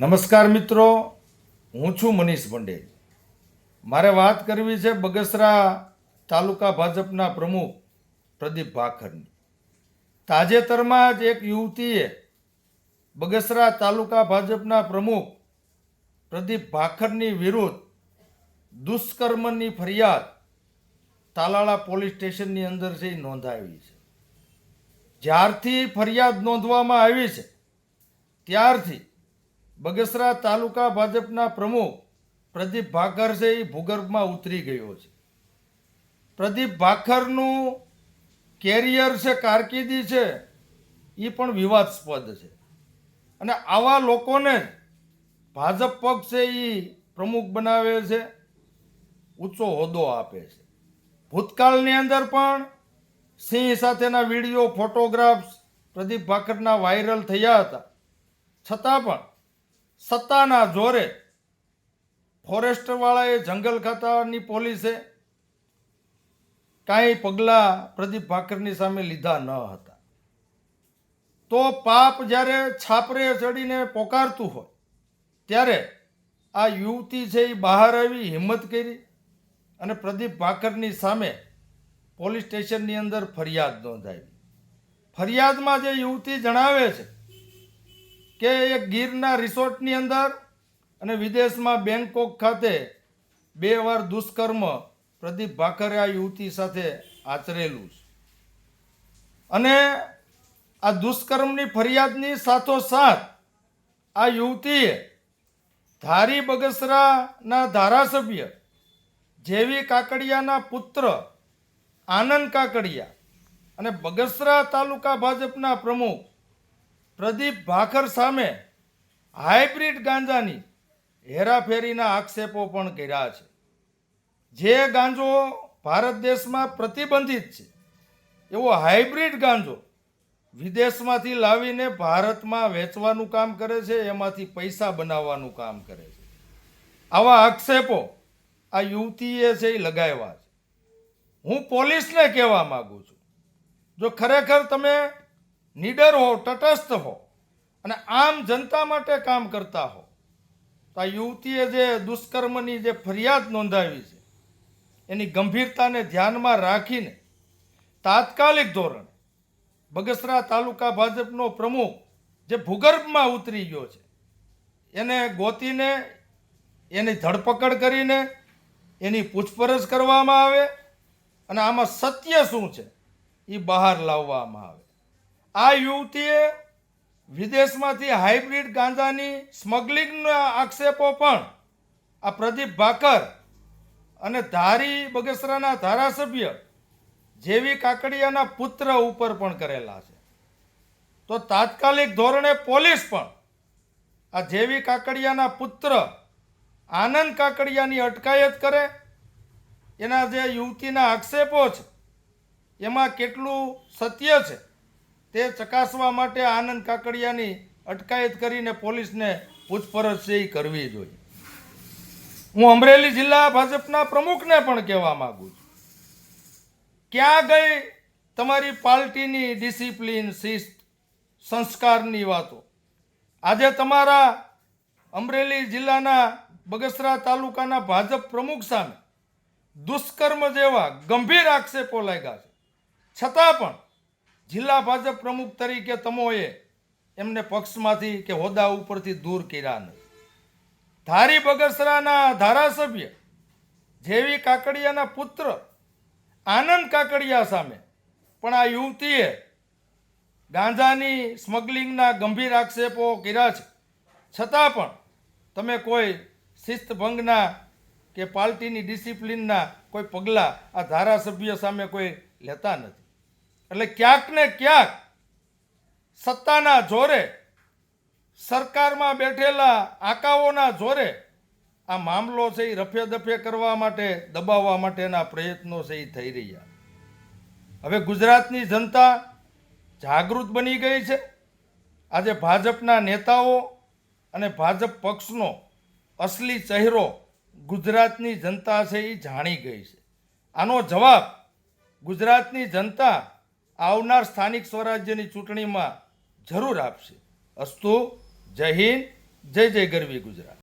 નમસ્કાર મિત્રો, હું છું મનીષ પંડે મારે વાત કરવી છે બગસરા તાલુકા ભાજપના પ્રમુખ પ્રદીપ ભાખરની. તાજેતરમાં જ એક યુવતીએ બગસરા તાલુકા ભાજપના પ્રમુખ પ્રદીપ ભાખરની વિરુદ્ધ દુષ્કર્મની ફરિયાદ તાલાળા પોલીસ સ્ટેશનની અંદર છે એ નોંધાવી છે. જ્યારથી ફરિયાદ નોંધવામાં આવી છે, ત્યારથી બગસરા તાલુકા ભાજપના પ્રમુખ પ્રદીપ ભાકર છે એ ભૂગર્ભમાં ઉતરી ગયો છે. પ્રદીપ ભાખરનું કેરિયર છે, કારકિર્દી છે એ પણ વિવાદસ્પદ છે. અને આવા લોકોને ભાજપ પક્ષ છે એ પ્રમુખ બનાવે છે, ઊંચો હોદ્દો આપે છે. ભૂતકાળની અંદર પણ સિંહ સાથેના વીડિયો, ફોટોગ્રાફ્સ પ્રદીપ ભાખરના વાયરલ થયા હતા. છતાં પણ સત્તાના જોરે ફોરેસ્ટવાળાએ જંગલ ખાતાની પોલીસે કાંઈ પગલાં પ્રદીપ ભાકરની સામે લીધા ન હતા. તો પાપ જ્યારે છાપરે ચડીને પોકારતું હોય, ત્યારે આ યુવતી છે એ બહાર આવી હિંમત કરી અને પ્રદીપ ભાકરની સામે પોલીસ સ્ટેશનની અંદર ફરિયાદ નોંધાવી. ફરિયાદમાં જે યુવતી જણાવે છે કે એક ગીરના રિસોર્ટની અંદર અને વિદેશમાં બેંકોક ખાતે બે વાર દુષ્કર્મ પ્રદીપ ભાખરે આ યુવતી સાથે આચરેલું છે. અને આ દુષ્કર્મની ફરિયાદની સાથોસાથ આ યુવતીએ ધારી બગસરાના ધારાસભ્ય જેવી કાકડિયાના પુત્ર આનંદ કાકડિયા અને બગસરા તાલુકા ભાજપના પ્રમુખ પ્રદીપ ભાખર સામે હાઇબ્રિડ ગાંજાની હેરાફેરીના આક્ષેપો પણ કર્યા છે. જે ગાંજો ભારત દેશમાં પ્રતિબંધિત છે. એવો હાઇબ્રિડ ગાંજો વિદેશમાંથી લાવીને ભારતમાં વેચવાનું કામ કરે છે, એમાંથી પૈસા બનાવવાનું કામ કરે છે. આવા આક્ષેપો આ યુવતીએ છે એ લગાવ્યા છે. હું પોલીસને કહેવા માગું છું. જો ખરેખર તમે નીડર હો, તટસ્થ હો અને આમ જનતા માટે કામ કરતા હો. તો આ યુવતીએ જે દુષ્કર્મની જે ફરિયાદ નોંધાવી છે, એની ગંભીરતાને ધ્યાનમાં રાખીને તાત્કાલિક ધોરણે બગસરા તાલુકા ભાજપનો પ્રમુખ જે ભૂગર્ભમાં ઉતરી ગયો છે, એને ગોતીને, એની ધરપકડ કરીને એની પૂછપરછ કરવામાં આવે અને આમાં સત્ય શું છે એ બહાર લાવવામાં આવે. આ યુવતીએ વિદેશમાંથી હાઇબ્રિડ ગાંજાની સ્મગલિંગના આક્ષેપો પણ આ પ્રદીપ ભાકર અને ધારી બગસરાના ધારાસભ્ય જેવી કાકડિયાના પુત્ર ઉપર પણ કરેલા છે. તો તાત્કાલિક ધોરણે પોલીસ પણ આ જેવી કાકડિયાના પુત્ર આનંદ કાકડિયાની અટકાયત કરે. એના જે યુવતીના આક્ષેપો છે, એમાં કેટલું સત્ય છે તે ચકાસવા માટે આનંદ કાકડિયાની અટકાયત કરીને પોલીસને પૂછપરછ છે કરવી જોઈએ. હું અમરેલી જિલ્લા ભાજપના પ્રમુખને પણ કહેવા માંગુ છું. ક્યાં ગઈ તમારી પાર્ટીની ડિસિપ્લિન, શિસ્ત, સંસ્કારની વાતો? આજે તમારા અમરેલી જિલ્લાના બગસરા તાલુકાના ભાજપ પ્રમુખ સામે દુષ્કર્મ જેવા ગંભીર આક્ષેપો લાગ્યા છે. છતાં પણ જિલ્લા ભાજપ પ્રમુખ તરીકે તમોએ એમને પક્ષમાંથી કે હોદ્દા ઉપરથી દૂર કર્યા નથી. ધારી બગસરાના ધારાસભ્ય જેવી કાકડિયાના પુત્ર આનંદ કાકડિયા સામે, પણ આ યુવતીએ ગાંજાની સ્મગલિંગના ગંભીર આક્ષેપો કર્યા છે. છતાં પણ તમે કોઈ શિસ્તભંગના કે પાર્ટીની ડિસિપ્લિનના કોઈ પગલાં આ ધારાસભ્ય સામે કોઈ લેતા નથી. એટલે ક્યાંક ને ક્યાંક સત્તાના જોરે, સરકારમાં બેઠેલા આકાઓના જોરે આ મામલો છે એ રફે દફે કરવા માટે, દબાવવા માટેના પ્રયત્નો છે એ થઈ રહ્યા. હવે ગુજરાતની જનતા જાગૃત બની ગઈ છે. આજે ભાજપના નેતાઓ અને ભાજપ પક્ષનો અસલી ચહેરો ગુજરાતની જનતા છે એ જાણી ગઈ છે. આનો જવાબ ગુજરાતની જનતા આવનાર સ્થાનિક સ્વરાજ્યની ચૂંટણીમાં જરૂર આપશે. અસ્તુ જય હિન્દ જય જય ગરવી ગુજરાત.